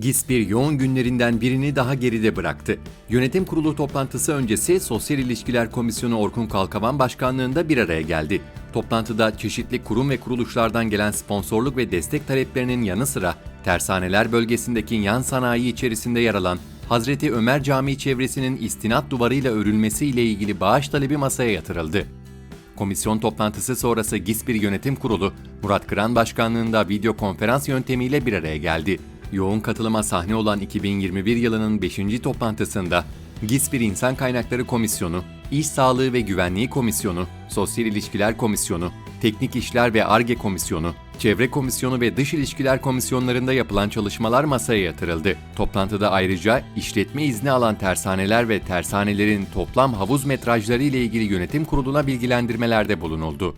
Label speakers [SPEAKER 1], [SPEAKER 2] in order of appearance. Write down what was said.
[SPEAKER 1] GİSPİR yoğun günlerinden birini daha geride bıraktı. Yönetim kurulu toplantısı öncesi Sosyal İlişkiler Komisyonu Orkun Kalkavan başkanlığında bir araya geldi. Toplantıda çeşitli kurum ve kuruluşlardan gelen sponsorluk ve destek taleplerinin yanı sıra tersaneler bölgesindeki yan sanayi içerisinde yer alan Hazreti Ömer Camii çevresinin istinat duvarıyla örülmesiyle ilgili bağış talebi masaya yatırıldı. Komisyon toplantısı sonrası GİSPİR Yönetim Kurulu, Murat Kıran başkanlığında video konferans yöntemiyle bir araya geldi. Yoğun katılıma sahne olan 2021 yılının 5. toplantısında GİSPİR İnsan Kaynakları Komisyonu, İş Sağlığı ve Güvenliği Komisyonu, Sosyal İlişkiler Komisyonu, Teknik İşler ve ARGE Komisyonu, Çevre Komisyonu ve Dış İlişkiler Komisyonlarında yapılan çalışmalar masaya yatırıldı. Toplantıda ayrıca işletme izni alan tersaneler ve tersanelerin toplam havuz metrajları ile ilgili yönetim kuruluna bilgilendirmelerde bulunuldu.